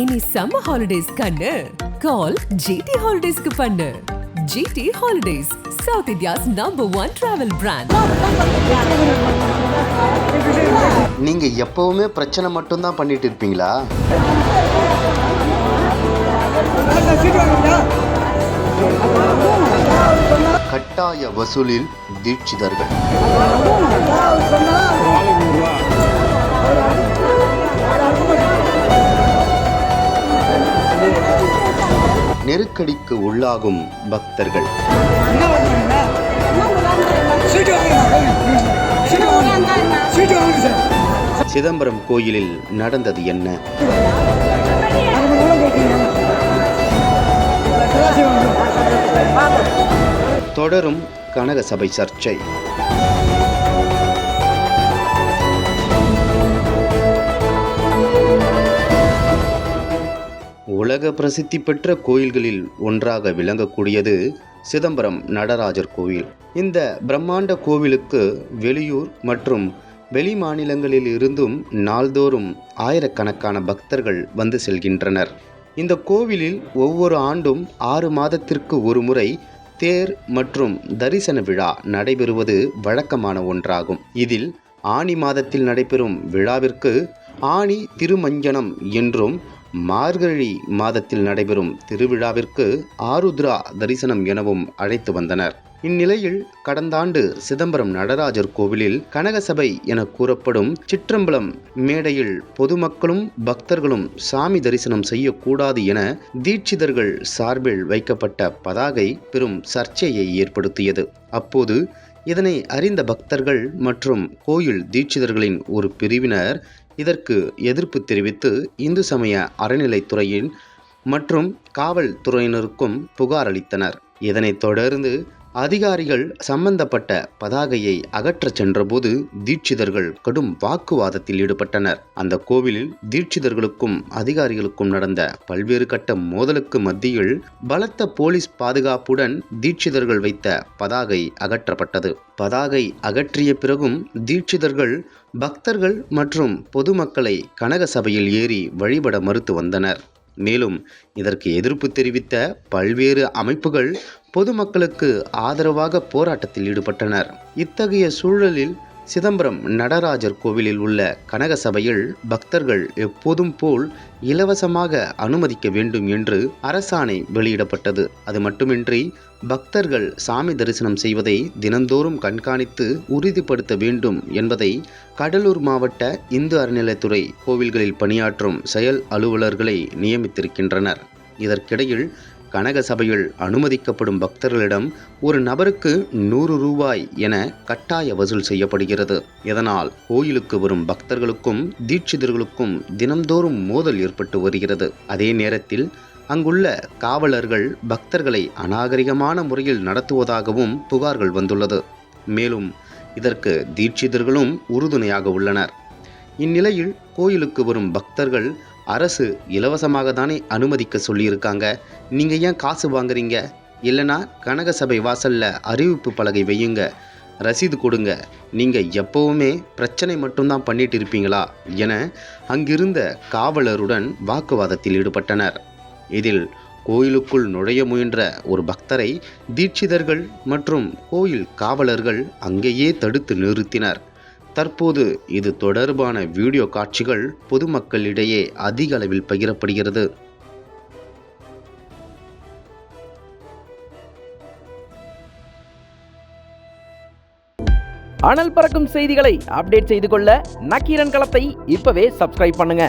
இனி summer holidays கண்ணு. கால் GT ஹாலிடேஸ்க்கு பண்ணு. GT holidays South India's number one travel brand நீங்க எப்பவுமே பிரச்சனை மட்டும்தான் பண்ணிட்டு இருப்பீங்களா? கட்டாய வசூலில் தீட்சிதர்கள். நெருக்கடிக்கு உள்ளாகும் பக்தர்கள். சிதம்பரம் கோயிலில் நடந்தது என்ன? தொடரும் கனகசபை சர்ச்சை. உலக பிரசித்தி பெற்ற கோயில்களில் ஒன்றாக விளங்கக்கூடியது சிதம்பரம் நடராஜர் கோவில். இந்த பிரம்மாண்ட கோவிலுக்கு வெளியூர் மற்றும் வெளி மாநிலங்களில் இருந்தும் நாள்தோறும் ஆயிரக்கணக்கான பக்தர்கள் வந்து செல்கின்றனர். இந்த கோவிலில் ஒவ்வொரு ஆண்டும் ஆறு மாதத்திற்கு ஒரு முறை தேர் மற்றும் தரிசன விழா நடைபெறுவது வழக்கமான ஒன்றாகும். இதில் ஆனி மாதத்தில் நடைபெறும் விழாவிற்கு ஆனி திருமஞ்சனம் என்றும் மார்கழி மாதத்தில் நடைபெறும் திருவிழாவிற்கு ஆருத்ரா தரிசனம் எனவும் அழைத்து வந்தனர். இந்நிலையில் கடந்த ஆண்டு சிதம்பரம் நடராஜர் கோவிலில் கனகசபை என கூறப்படும் சிற்றம்பலம் மேடையில் பொதுமக்களும் பக்தர்களும் சாமி தரிசனம் செய்யக்கூடாது என தீட்சிதர்கள் சார்பில் வைக்கப்பட்ட பதாகை பெரும் சர்ச்சையை ஏற்படுத்தியது. அப்போது இதனை அறிந்த பக்தர்கள் மற்றும் கோயில் தீட்சிதர்களின் ஒரு பிரிவினர் இதற்கு எதிர்ப்பு தெரிவித்து இந்து சமய அறநிலைத்துறையின் மற்றும் காவல்துறையினருக்கும் புகார் அளித்தனர். இதனைத் தொடர்ந்து அதிகாரிகள் சம்பந்தப்பட்ட பதாகையை அகற்றச் சென்றபோது தீட்சிதர்கள் கடும் வாக்குவாதத்தில் ஈடுபட்டனர். அந்த கோவிலில் தீட்சிதர்களுக்கும் அதிகாரிகளுக்கும் நடந்த பல்வேறு கட்ட மோதலுக்கு மத்தியில் பலத்த போலீஸ் பாதுகாப்புடன் தீட்சிதர்கள் வைத்த பதாகை அகற்றப்பட்டது. பதாகை அகற்றிய பிறகும் தீட்சிதர்கள் பக்தர்கள் மற்றும் பொதுமக்களை கனக சபையில் ஏறி வழிபட மறுத்து வந்தனர். மேலும் இதற்கு எதிர்ப்பு தெரிவித்த பல்வேறு அமைப்புகள் பொதுமக்களுக்கு ஆதரவாக போராட்டத்தில் ஈடுபட்டனர். இத்தகைய சூழலில் சிதம்பரம் நடராஜர் கோவிலில் உள்ள கனக சபையில் பக்தர்கள் எப்போதும் போல் இலவசமாக அனுமதிக்க வேண்டும் என்று அரசாணை வெளியிடப்பட்டது. அது மட்டுமின்றி பக்தர்கள் சாமி தரிசனம் செய்வதை தினந்தோறும் கண்காணித்து உறுதிப்படுத்த வேண்டும் என்பதை கடலூர் மாவட்ட இந்து அறநிலைத்துறை கோவில்களில் பணியாற்றும் செயல் அலுவலர்களை நியமித்திருக்கின்றனர். இதற்கிடையில் கனக சபையில் அனுமதிக்கப்படும் பக்தர்களிடம் ஒரு நபருக்கு நூறு ரூபாய் என கட்டாய வசூல் செய்யப்படுகிறது. இதனால் கோயிலுக்கு வரும் பக்தர்களுக்கும் தீட்சிதர்களுக்கும் தினம்தோறும் மோதல் ஏற்பட்டு வருகிறது. அதே நேரத்தில் அங்குள்ள காவலர்கள் பக்தர்களை அநாகரிகமான முறையில் நடத்துவதாகவும் புகார்கள் வந்துள்ளது. மேலும் இதற்கு தீட்சிதர்களும் உறுதுணையாக உள்ளனர். இந்நிலையில் கோயிலுக்கு வரும் பக்தர்கள் அரசு இலவசமாக தானே அனுமதிக்க சொல்லியிருக்காங்க. நீங்கள் ஏன் காசு வாங்குறீங்க? இல்லைனா கனகசபை வாசலில் அறிவிப்பு பலகை வையுங்க. ரசீது கொடுங்க. நீங்கள் எப்போவுமே பிரச்சனை மட்டும்தான் பண்ணிட்டு இருப்பீங்களா என அங்கிருந்த காவலருடன் வாக்குவாதத்தில் ஈடுபட்டனர். இதில் கோயிலுக்குள் நுழைய முயன்ற ஒரு பக்தரை தீட்சிதர்கள் மற்றும் கோயில் காவலர்கள் அங்கேயே தடுத்து நிறுத்தினர். தற்போது இது தொடர்பான வீடியோ காட்சிகள் பொதுமக்களிடையே அதிக அளவில் பகிரப்படுகிறது. அனல் பறக்கும் செய்திகளை அப்டேட் செய்து கொள்ள நக்கீரன் களத்தை இப்பவே சப்ஸ்கிரைப் பண்ணுங்க.